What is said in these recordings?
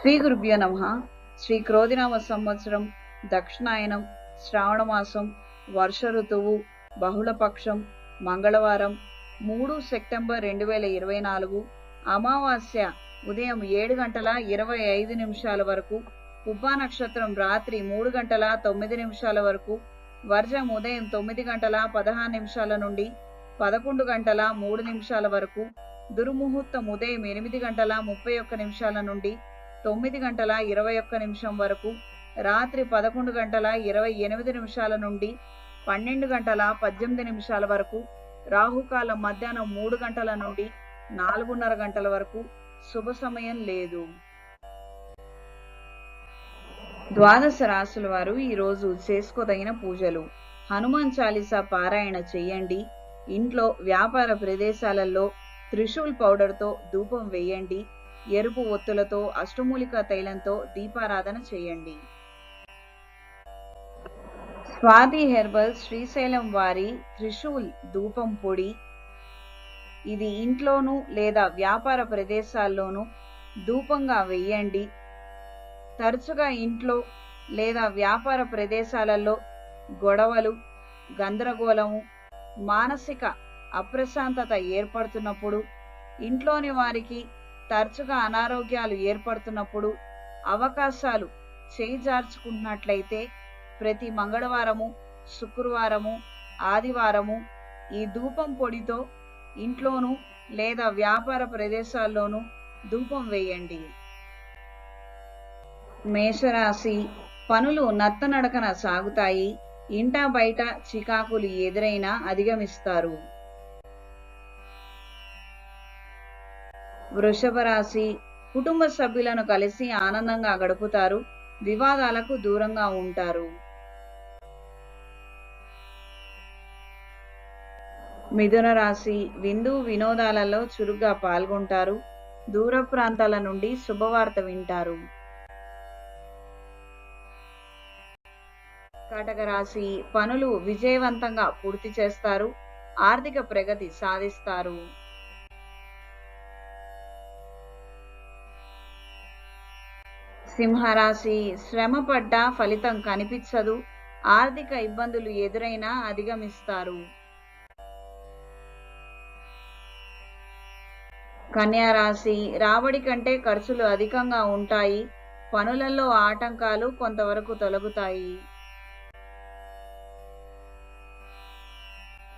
శ్రీ గురుభ్యో నమ. శ్రీ క్రోధినామ సంవత్సరం దక్షిణాయనం శ్రావణమాసం వర్ష ఋతువు బహుళపక్షం మంగళవారం మూడు సెప్టెంబర్ రెండు వేల ఇరవై నాలుగు అమావాస్య ఉదయం ఏడు గంటల ఇరవై ఐదు నిమిషాల వరకు పుబ్బా నక్షత్రం రాత్రి మూడు గంటల తొమ్మిది నిమిషాల వరకు వర్జం ఉదయం తొమ్మిది గంటల పదహారు నిమిషాల నుండి పదకొండు గంటల మూడు నిమిషాల వరకు దుర్ముహూర్తం ఉదయం ఎనిమిది గంటల ముప్పై ఒక్క నిమిషాల నుండి తొమ్మిది గంటల ఇరవై ఒక్క నిమిషం వరకు రాత్రి పదకొండు గంటల ఇరవై ఎనిమిది నిమిషాల నుండి పన్నెండు గంటల పద్దెనిమిది నిమిషాల వరకు రాహుకాలం మధ్యాహ్నం మూడు గంటల నుండి నాలుగున్నర గంటల వరకు శుభ సమయం లేదు. ద్వాదశ రాసుల వారు ఈ రోజు చేసుకోదగిన పూజలు. హనుమాన్ చాలీసా పారాయణ చేయండి. ఇంట్లో వ్యాపార ప్రదేశాలలో త్రిశూల్ పౌడర్తో ధూపం వేయండి. ఎరుపు ఒత్తులతో అష్టమూలిక తైలంతో దీపారాధన చేయండి. స్వాతి హెర్బల్ శ్రీశైలం వారి త్రిశూల్ ధూపం పొడి. ఇది ఇంట్లోనూ లేదా వ్యాపార ప్రదేశాల్లోనూ ధూపంగా వెయ్యండి తరచుగా ఇంట్లో లేదా వ్యాపార ప్రదేశాలలో గొడవలు గందరగోళము మానసిక అప్రశాంతత ఏర్పడుతున్నప్పుడు ఇంట్లోని వారికి తరచుగా అనారోగ్యాలు ఏర్పడుతున్నప్పుడు అవకాశాలు చేయిజార్చుకుంటున్నట్లయితే ప్రతి మంగళవారము శుక్రవారము ఆదివారము ఈ ధూపం పొడితో ఇంట్లోనూ లేదా వ్యాపార ప్రదేశాల్లోనూ ధూపం వేయండి. మేషరాశి పనులు నత్తనడకన సాగుతాయి. ఇంటా బయట చికాకులు ఎదురైనా అధిగమిస్తారు. వృషభ రాశి కుటుంబ సభ్యులను కలిసి ఆనందంగా గడుపుతారు వివాదాలకు దూరంగా ఉంటారు. మిథున రాశి విందు వినోదాలలో చురుగ్గా పాల్గొంటారు దూర ప్రాంతాల నుండి శుభవార్త వింటారు. కటక రాశి పనులు విజయవంతంగా పూర్తి చేస్తారు ఆర్థిక ప్రగతి సాధిస్తారు. సింహరాశి శ్రమ పడ్డా ఫలితం కనిపించదు. ఆర్థిక ఇబ్బందులు ఎదురైనా అధిగమిస్తారు. కన్యారాశి రాబడి కంటే ఖర్చులు అధికంగా ఉంటాయి. పనులలో ఆటంకాలు కొంతవరకు తొలగుతాయి.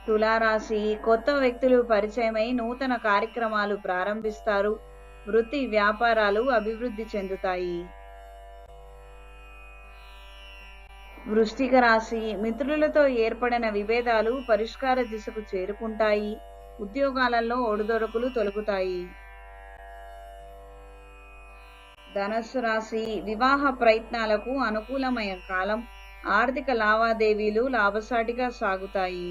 తులారాశి కొత్త వ్యక్తులు పరిచయమై నూతన కార్యక్రమాలు ప్రారంభిస్తారు. వృత్తి వ్యాపారాలు అభివృద్ధి చెందుతాయి. వృష్టిక రాశి మిత్రులతో ఏర్పడిన విభేదాలు పరిష్కార దిశకు చేరుకుంటాయి. ఉద్యోగాలలో ఒడిదొడుకులు తొలగుతాయి. ధనస్సు రాశి వివాహ ప్రయత్నాలకు అనుకూలమైన కాలం ఆర్థిక లావాదేవీలు లాభసాటిగా సాగుతాయి.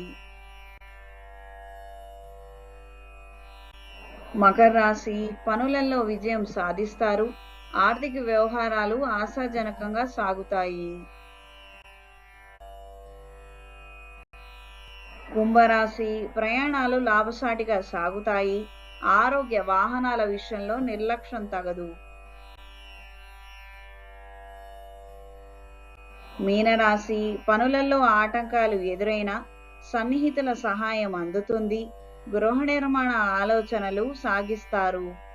మకర రాశి పనులలో విజయం సాధిస్తారు. ఆర్థిక వ్యవహారాలు ఆశాజనకంగా సాగుతాయి. కుంభరాశి ప్రయాణాలు లాభసాటిగా సాగుతాయి. ఆరోగ్య వాహనాల విషయంలో నిర్లక్ష్యం తగదు. మీనరాశి పనులలో ఆటంకాలు ఎదురైనా సన్నిహితుల సహాయం అందుతుంది. గృహ నిర్మాణ ఆలోచనలు సాగిస్తారు.